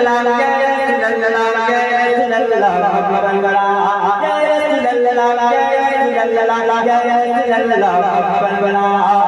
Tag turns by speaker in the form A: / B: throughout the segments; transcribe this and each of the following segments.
A: la la la la la la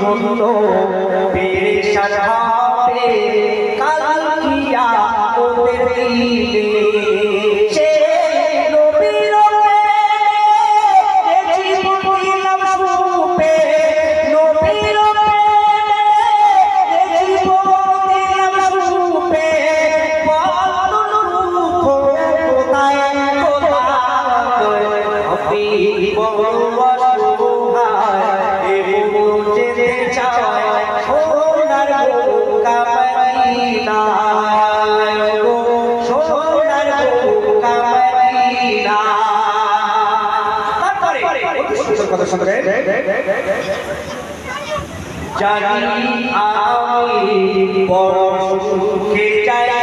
A: ছোট পেরে সাজাবে কালকিয়া কত সুন্দর জানি আমি পরশুকে চাই।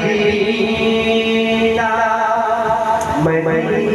A: Medina, Medina.